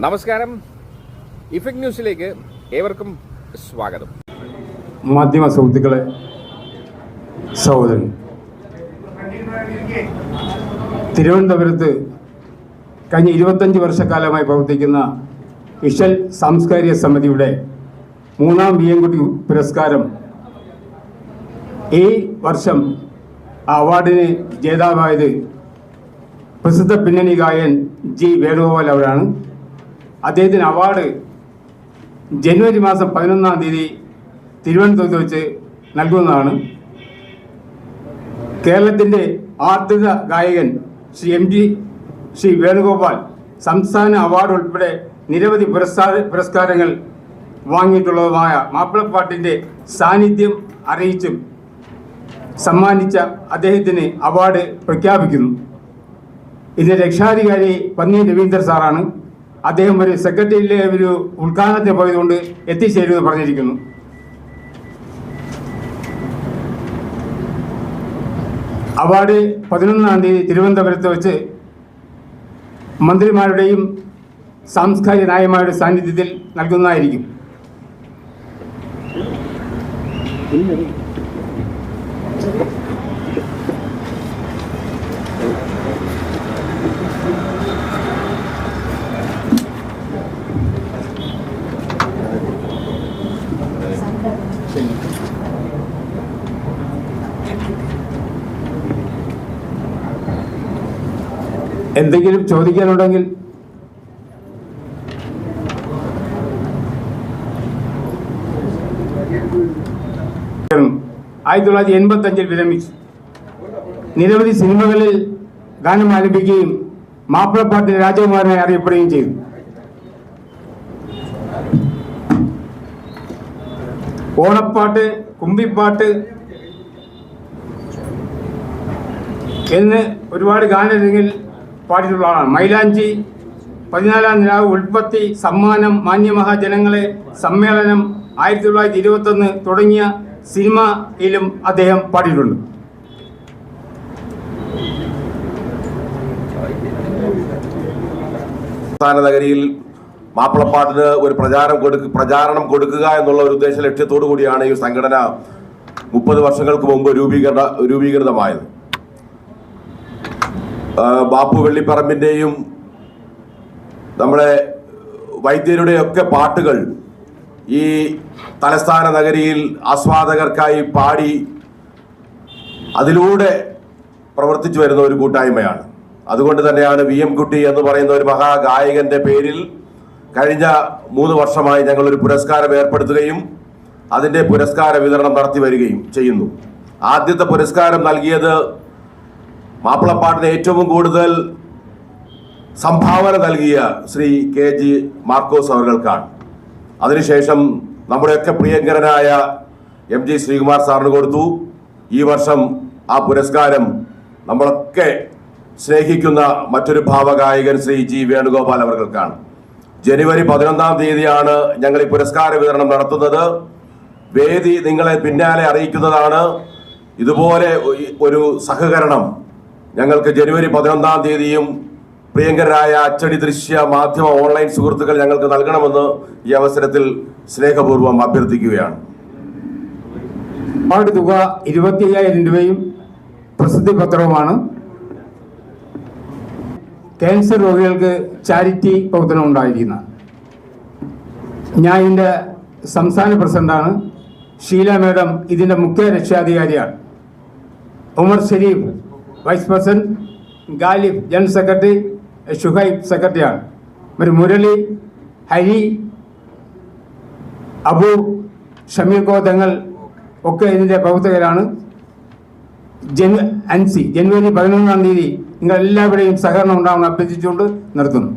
നമസ്കാരം. ഇഫക്ട് ന്യൂസിലേക്ക് ഏവർക്കും സ്വാഗതം. മാധ്യമ സുഹൃത്തുക്കളെ സഹോദരൻ. തിരുവനന്തപുരത്ത് കഴിഞ്ഞ ഇരുപത്തഞ്ച് വർഷക്കാലമായി പ്രവർത്തിക്കുന്ന ഇഷൽ സാംസ്കാരിക സമിതിയുടെ മൂന്നാം വിയൻകുട്ടി പുരസ്കാരം ഈ വർഷം അവാർഡിന് ജേതാവായത് പ്രസിദ്ധ പിന്നണി ഗായൻ ജി വേണുഗോപാൽ അവരാണ്. അദ്ദേഹത്തിന് അവാർഡ് ജനുവരി മാസം പതിനൊന്നാം തീയതി തിരുവനന്തപുരത്ത് വെച്ച് നൽകുന്നതാണ്. കേരളത്തിന്റെ ആർദ്രത ഗായകൻ ശ്രീ എം ജി ശ്രീ വേണുഗോപാൽ സംസ്ഥാന അവാർഡ് ഉൾപ്പെടെ നിരവധി പുരസ്കാര പുരസ്കാരങ്ങൾ വാങ്ങിയിട്ടുള്ളതുമായ മാപ്പിളപ്പാട്ടിന്റെ സാന്നിധ്യം അറിയിച്ചും സമ്മാനിച്ച അദ്ദേഹത്തിന് അവാർഡ് പ്രഖ്യാപിക്കുന്നു. ഇതിന്റെ രക്ഷാധികാരി പന്നി രവീന്ദ്രൻ സാറാണ്. അദ്ദേഹം ഒരു സെക്രട്ടറിയിലെ ഒരു ഉദ്ഘാടനത്തിന് പോയതുകൊണ്ട് എത്തിച്ചേരുമെന്ന് പറഞ്ഞിരിക്കുന്നു. അവാർഡ് പതിനൊന്നാം തീയതി തിരുവനന്തപുരത്ത് വെച്ച് മന്ത്രിമാരുടെയും സാംസ്കാരിക നായകന്മാരുടെ സാന്നിധ്യത്തിൽ നൽകുന്നതായിരിക്കും. എന്തെങ്കിലും ചോദിക്കാനുണ്ടെങ്കിൽ ആയിരത്തി തൊള്ളായിരത്തി എൺപത്തി അഞ്ചിൽ വിരമിച്ചു. നിരവധി സിനിമകളിൽ ഗാനം ആലപിക്കുകയും മാപ്പിളപ്പാട്ടിന് രാജകുമാരനെ അറിയപ്പെടുകയും ചെയ്തു. ഓണപ്പാട്ട് കുമ്പിപ്പാട്ട് എന്ന് ഒരുപാട് ഗാനരംഗിൽ പാടിയിട്ടുള്ള ആളാണ്. മൈലാഞ്ചി പതിനാലാം നിലാവ് ഉൽപ്പത്തി സമ്മാനം മാന്യമഹാജനങ്ങളെ സമ്മേളനം ആയിരത്തി തൊള്ളായിരത്തി ഇരുപത്തൊന്ന് തുടങ്ങിയ സിനിമയിലും അദ്ദേഹം പാടിയിട്ടുണ്ട്. നഗരിയിൽ മാപ്പിളപ്പാട്ടിന് ഒരു പ്രചാരം കൊടുക്ക പ്രചാരണം കൊടുക്കുക എന്നുള്ള ഒരു ഉദ്ദേശ ലക്ഷ്യത്തോടു കൂടിയാണ് ഈ സംഘടന മുപ്പത് വർഷങ്ങൾക്ക് മുമ്പ് രൂപീകരണ രൂപീകൃതമായത്. ബാപ്പു വെള്ളിപ്പറമ്പിന്റെയും നമ്മുടെ വൈദ്യരുടെയൊക്കെ പാട്ടുകൾ ഈ തലസ്ഥാന നഗരിയിൽ ആസ്വാദകർക്കായി പാടി അതിലൂടെ പ്രവർത്തിച്ചു വരുന്ന ഒരു കൂട്ടായ്മയാണ്. അതുകൊണ്ട് തന്നെയാണ് വി എം കുട്ടി എന്ന് പറയുന്ന ഒരു മഹാഗായകന്റെ പേരിൽ കഴിഞ്ഞ മൂന്ന് വർഷമായി ഞങ്ങൾ ഒരു പുരസ്കാരം ഏർപ്പെടുത്തുകയും അതിന്റെ പുരസ്കാര വിതരണം നടത്തി വരികയും ചെയ്യുന്നു. ആദ്യത്തെ പുരസ്കാരം നൽകിയത് മാപ്പിളപ്പാട്ടിന് ഏറ്റവും കൂടുതൽ സംഭാവന നൽകിയ ശ്രീ കെ ജി മാർക്കോസ് അവർകൾക്കാണ് അതിനുശേഷം നമ്മുടെയൊക്കെ പ്രിയങ്കരനായ എം ജി ശ്രീകുമാർ സാറിന് കൊടുത്തു. ഈ വർഷം ആ പുരസ്കാരം നമ്മളൊക്കെ സ്നേഹിക്കുന്ന മറ്റൊരു ഭാവഗായകൻ ശ്രീ ജി വേണുഗോപാൽ അവർകൾക്കാണ് ജനുവരി പതിനൊന്നാം തീയതിയാണ് ഞങ്ങൾ ഈ പുരസ്കാര വിതരണം നടത്തുന്നത്. വേദി നിങ്ങളെ പിന്നാലെ അറിയിക്കുന്നതാണ്. ഇതുപോലെ ഒരു സഹകരണം ഞങ്ങൾക്ക് ജനുവരി പതിനൊന്നാം തീയതിയും പ്രിയങ്കരായ അച്ചടി ദൃശ്യ മാധ്യമ ഓൺലൈൻ സുഹൃത്തുക്കൾ ഞങ്ങൾക്ക് നൽകണമെന്ന് ഈ അവസരത്തിൽ സ്നേഹപൂർവം അഭ്യർത്ഥിക്കുകയാണ്. ഒരുപാട് തുക ഇരുപത്തി അയ്യായിരം രൂപയും പ്രസിദ്ധി പത്രവുമാണ്. ക്യാൻസർ രോഗികൾക്ക് ചാരിറ്റി പ്രവർത്തനം ഉണ്ടായിരിക്കുന്ന. ഞാൻ ഇതിന്റെ സംസ്ഥാന പ്രസിഡന്റാണ്. ഷീല മാഡം ഇതിന്റെ മുഖ്യ രക്ഷാധികാരിയാണ്. Umar Sharif vice president Ghalib general secretary Shuhaib സെക്രട്ടറിയാണ്. ഒരു മുരളി ഹരി അബു ഷമീർ കോതങ്ങൾ ഒക്കെ ഇതിന്റെ പ്രവർത്തകരാണ്. ജനു അൻസി ജനുവരി പതിനൊന്നാം തീയതി നിങ്ങൾ എല്ലാവരുടെയും സഹകരണം ഉണ്ടാവണം അഭ്യർത്ഥിച്ചുകൊണ്ട് നിർത്തുന്നു.